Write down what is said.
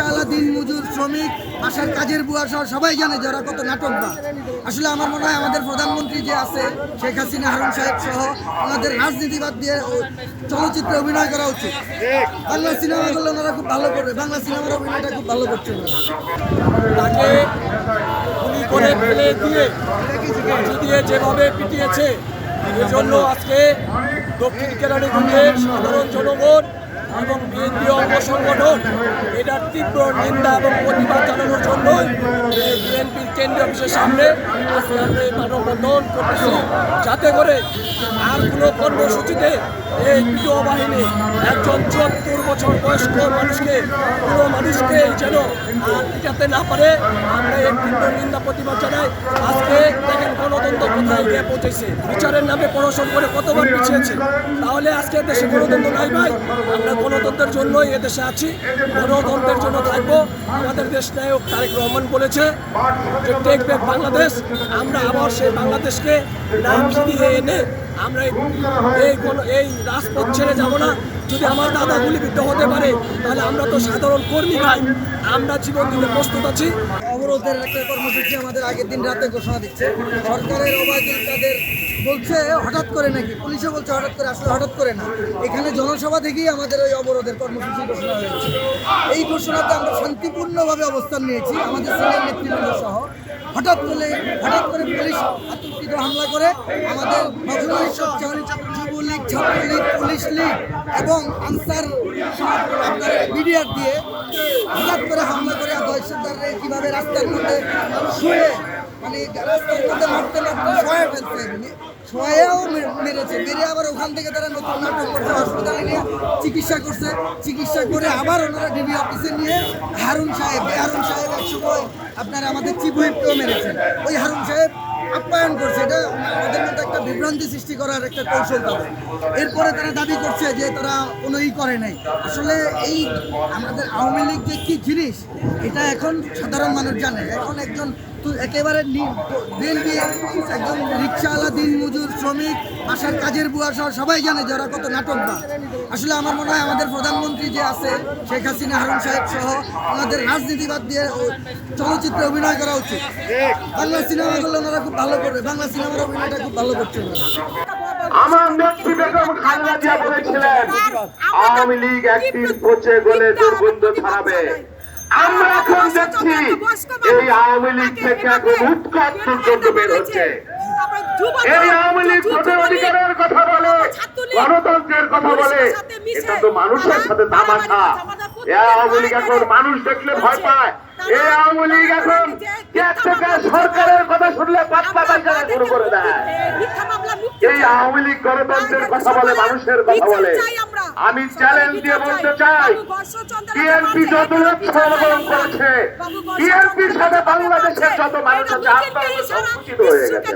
রিক্সাওয়ালা দিন মজুর শ্রমিক, বাসার কাজের বুয়া সহ সবাই জানে যারা কত নাটক বা আসলে আমার মনে হয় আমাদের প্রধানমন্ত্রী যে আছে, শেখ হাসিনা, হারুন সাহেব সহ ওনাদের রাজনীতিবাদ দিয়ে চলচ্চিত্রে অভিনয় করা উচিত। বাংলা সিনেমা করলে ওনারা খুব ভালো করবে, বাংলা সিনেমার অভিনয়টা খুব ভালো করছে তাকে গুলি করে ফেলে দিয়ে দিয়ে যেভাবে পিটিয়েছে, এজন্য আজকে দক্ষিণ কেরানীগঞ্জের সাধারণ জনগণ এবং বিএনপি অঙ্গ সংগঠন এটার তীব্র নিন্দা এবং প্রতিবাদ জানানোর জন্য বিএনপির কেন্দ্রীয় অফিসের সামনে আজকে মানববন্ধন করতেছি। যাতে করে আর কোনো কর্মসূচিতে এই বিজয় বাহিনী একজন চুয়াত্তর বছর বয়স্ক মানুষকে পুরো মানুষকে যেন আর পিটাতে না পারে, আমরা এই তীব্র নিন্দা প্রতিবাদ জানাই। আজকে কোথায় গিয়ে পৌঁছেছে। বিচারের নামে প্রশাসন করে কতবার পিছিয়েছে? তাহলে আজকে দেশে গণতন্ত্র নাই ভাই? আমরা গণতন্ত্রের জন্যই এদেশে আছি। গণতন্ত্রের জন্য থাকব। আমাদের দেশ নায়ক তারেক রহমান বলেছে যে টেক ব্যাক বাংলাদেশ। আমরা আবার সেই বাংলাদেশকে নাম ফিরিয়ে এনে আমরা এই- গণ- এই রাজপথ ছেড়ে যাব না। যদি আমার দাদা গুলিবিদ্ধ হতে পারে, তাহলে আমরা তো সাধারণ কর্মী ভাই। আমরা জীবন দিতে প্রস্তুত আছি। অবরোধের একটা কর্মসূচি আমাদের আগের দিন রাতে ঘোষণা দিচ্ছে। সরকারের অবাধে তাদের বলছে হঠাৎ করে নাকি? পুলিশও বলছে, হঠাৎ করে। আসলে হঠাৎ করে না। এখানে জনসভা থেকেই আমাদের ওই অবরোধের কর্মসূচি ঘোষণা হয়েছে এই ঘোষণাতে আমরা শান্তিপূর্ণভাবে অবস্থান নিয়েছি, আমাদের সিনিয়র নেতৃবৃন্দ সহ। হঠাৎ করে হঠাৎ করে পুলিশ আতঙ্কিত হামলা করে আমাদের যুবলীগ, ছাত্রলীগ, পুলিশ লীগ এবং আনসার আপনার মিডিয়ার দিয়ে হঠাৎ করে হামলা করে দহশতদাররা কীভাবে রাস্তার মধ্যে শুয়ে মানে রাস্তার মধ্যে মারতে মারতে শোয়ে ফেলছে। শোয়েও মেরেছে। মেরে আবার ওখান থেকে তারা নতুন নাটক করছে হসপিটালে নিয়ে চিকিৎসা করছে। চিকিৎসা করে আবার ওনারা ডিবি অফিসে নিয়ে হারুন সাহেব হারুন সাহেব এক সময় আপনার আমাদের চিফ মেরেছেন ওই হারুন সাহেব আপ্যায়ন করছে। এটা আমাদের মধ্যে একটা বিভ্রান্তি সৃষ্টি করার একটা কৌশল তাদের। এরপরে তারা দাবি করছে যে তারা কোনো ই করে নাই। আসলে এই আমাদের আওয়ামী লীগ যে কী জিনিস, এটা এখন সাধারণ মানুষ জানে। এখন একজন তো একেবারে বিএনপি একজন রিক্সাওয়ালা দিন মজুর শ্রমিক বাসার কাজের বুয়া সহ সবাই জানে যে ওরা কত নাটক বা আসলে আমার মনে হয় আমাদের প্রধানমন্ত্রী যে আছে শেখ হাসিনা হারুন সাহেব সহ ওনাদের রাজনীতিবাদ দিয়ে চলচ্চিত্রে অভিনয় করা উচিত। বাংলা সিনেমা করলে ওনারা খুব ভালো করবে বাংলা সিনেমার অভিনয়টা খুব ভালো করছে আমার নেত্রী বেগম খালেদা জিয়া বলেছিলেন আওয়ামী লীগ একদিন পচে গলে দুর্গন্ধ ছড়াবে। আমরা এখন দেখছি এই আওয়ামী লীগ থেকে এখন উৎকট পর্যন্ত বের হচ্ছে এই আওয়ামী লীগ ভোটের অধিকারের কথা বলে গণতন্ত্রের কথা বলে এটা তো মানুষের সাথে তামাশা আওয়ামী লীগ এখন মানুষ দেখলে ভয় পায়। এই আওয়ামী লীগ এখন সরকারের কথা শুনলে পাতলা পায়খানা শুরু করে দেয়। এই আওয়ামী লীগ গণতন্ত্রের কথা বলে মানুষের কথা বলে। আমি চ্যালেঞ্জ দিয়ে বলতে চাই বিএনপি যত সমাগম করেছে বিএনপির সাথে বাংলাদেশের যত মানুষ আছে হয়ে গেছে।